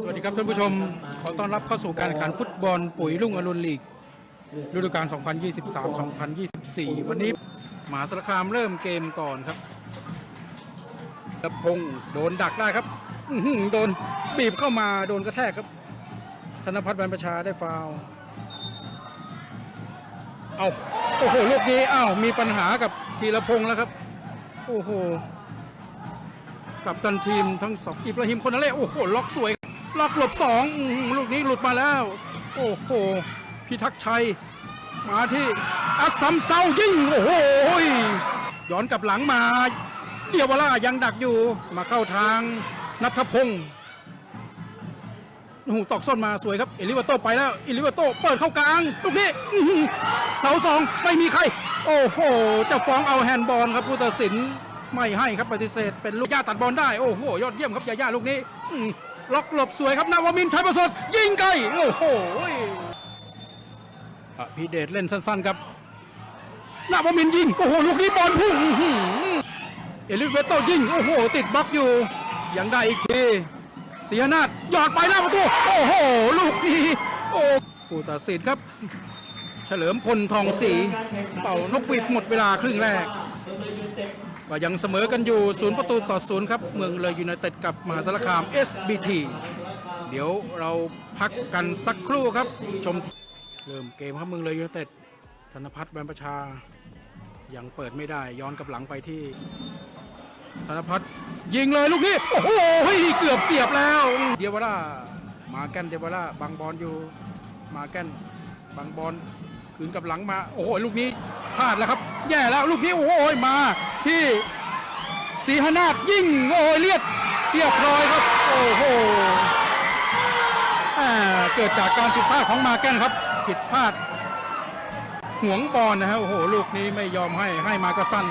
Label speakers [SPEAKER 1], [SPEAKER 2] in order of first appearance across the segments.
[SPEAKER 1] สวัสดีครับท่านผู้ชม ขอต้อนรับเข้าสู่การแข่งขันฟุตบอลปุ๋ยรุ่งอรุณลีกฤดูกาล 2023-2024 วันนี้มหาสารคามเริ่มเกมก่อนครับกระพงศ์โดนดักได้ครับโดนบีบเข้ามาโดนกระแทกครับ ธนพัฒน์บรรพชาได้ฟาวเอาโอ้โหลูกนี้อ้าวมีปัญหากับธีรพงศ์แล้วครับ โอ้โห กับตันทีมทั้งสองอิบราฮิมคนนั้นเลยโอ้โหล็อกสวย ล็อกหลบสองลูกนี้หลุดมาแล้ว โอ้โหพิทักษ์ชัย มาที่อัสซัมเซายิงโอ้โหย้อนกลับหลังมา เดียววล่ายังดักอยู่มาเข้าทางนัทพงศ์โอ้โหตอกส้นมาสวยครับเอลิวาโตไปแล้วเอลิวาโตเปิดเข้ากลางลูกนี้เสาสองไม่มีใคร โอ้โห จะฟ้องเอาแฮนด์บอลครับผู้ตัดสิน ไม่ให้ครับปฏิเสธเป็นลูกย่าตัดบอลได้โอ้โหยอดเยี่ยมครับยาย่าลูกนี้ล็อกหลบสวยครับนาวมินชัยประสริฐยิงไกลโอ้โหอภิเดชเล่นสั้นๆครับนาวมินยิงโอ้โหลูกนี้บอลพุ่งเอลิเวโตยิงโอ้โห ติดบล็อกอยู่ ยังได้อีกทีเสียนาดหยอดไปหน้าประตูโอ้โห ลูกนี้โอ้ผู้ตัดสินครับ เฉลิมพลทองศรีเป่านกหวีดหมดเวลาครึ่งแรก ก็ยังเสมอกันอยู่ศูนย์ประตูต่อศูนย์ครับ เมืองเลยยูไนเต็ดกับมหาสารคาม SBT เดี๋ยวเราพักกันสักครู่ครับ ชมเริ่มเกมครับเมืองเลยยูไนเต็ดธนพัฒน์แบรรพชา ยังเปิดไม่ได้ย้อนกลับหลังไปที่ ธนพัฒน์ยิงเลยลูกนี้ โอ้โหเกือบเสียบแล้ว เดียววล่ามาแกนเดียววล่าบังบอลอยู่มาแกนบังบอล คืนกับหลังมา โอ้โห ลูกนี้พลาดแล้วครับ แย่แล้ว ลูกนี้ โอ้โห มาที่สีหนาฏยิงโอ้ยเรียบเรียบร้อยครับ โอ้โหอ่าเกิดจากการผิดพลาดของมาแกนครับ ผิดพลาดห่วงบอลนะฮะ โอ้โห ลูกนี้ไม่ยอมให้ ให้มาก็สั้น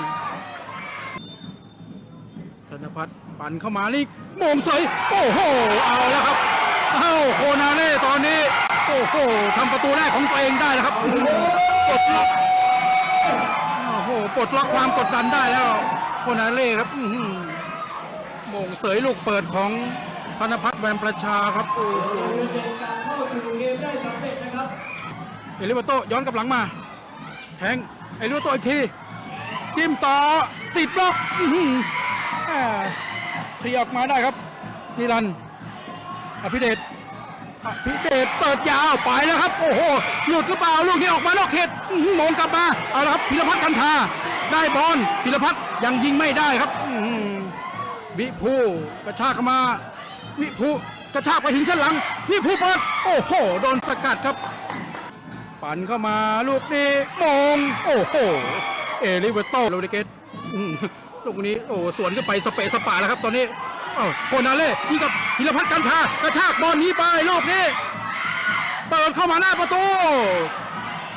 [SPEAKER 1] ธนพัฒน์ปั่นเข้ามานี่มงเสย โอ้โห เอาแล้วครับ เอ้า โคนาเล่ตอนนี้ โอ้โหทำประตูแรกของตัวเองได้แล้วครับปลดล็อกโอ้โหปลดล็อกความกดดันได้แล้วโคนาเล่ครับโมงเสยลูกเปิดของธนพัฒน์แวนประชาครับโอ้โห
[SPEAKER 2] เข้าสู่เกมได้สำเร็จนะครับ
[SPEAKER 1] เอลิเวโตย้อนกลับหลังมา แทงเอลิเวโตอีกทีจิ้มต่อติดบล็อกอื้อหืออ่าเคลียร์ออกมาได้ครับนิรันอภิเดช อภิเดชเปิดยาวไปแล้วครับ โอ้โหหลุดหรือเปล่าลูกนี้ออกมานอกเขตมองกลับมาเอาละครับพิรพัฒน์กันทาได้บอลพิรพัฒน์ยังยิงไม่ได้ครับวิภูกระชากเข้ามาวิภูกระชากไปถึงเส้นหลังวิภูเปิดโอ้โหโดนสกัดครับ ปั่นเข้ามาลูกนี้มงโอ้โหเอลิเวโตโรดิเกตลูกนี้โอ้สวนขึ้นไปสเปะสปาแล้วครับตอนนี้ อ้าโคนาเล่ยิงกับพิรพัฒน์กันทากระชากบอลนี้ไปลูกนี้เปิดเข้ามาหน้าประตู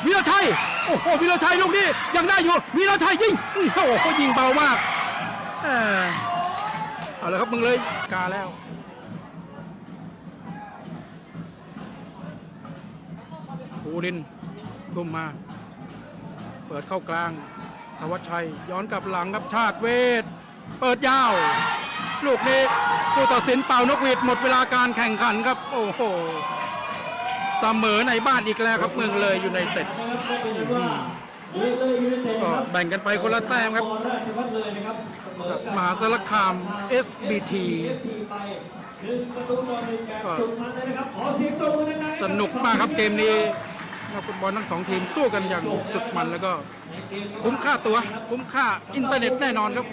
[SPEAKER 1] วิรชัยโอ้โหวิรชัยลูกนี้ยังได้อยู่วิรชัยยิงโอ้โหยิงเบามากเอาละครับมึงเลยกาแล้วภูรินทุ่มมา เปิดเข้ากลางธวัชชัยย้อนกลับหลังครับชาติเวท เปิดยาว ลูกนี้ผู้ตัดสินเป่านกหวีดหมดเวลาการแข่งขันครับ โอ้โหเสมอในบ้านอีกแล้วครับเมืองเลยอยู่ในเต็ด
[SPEAKER 2] ก็
[SPEAKER 1] แบ่งกันไปคนละแต้มครับ
[SPEAKER 2] ราชวัฒน์เลยนะครับเสม
[SPEAKER 1] หาสารคาม SBT
[SPEAKER 2] สี่ไปหนึ่งประตูต่อหนึ่งแบบสุดมันเลยนะครับขอเสียงตบมือดังๆ
[SPEAKER 1] สนุกมากครับเกมนี้นักฟุตบอลทั้งสองทีมสู้กันอย่างสุดมันแล้วก็คุ้มค่าตัว คุ้มค่าอินเทอร์เน็ตแน่นอนครับ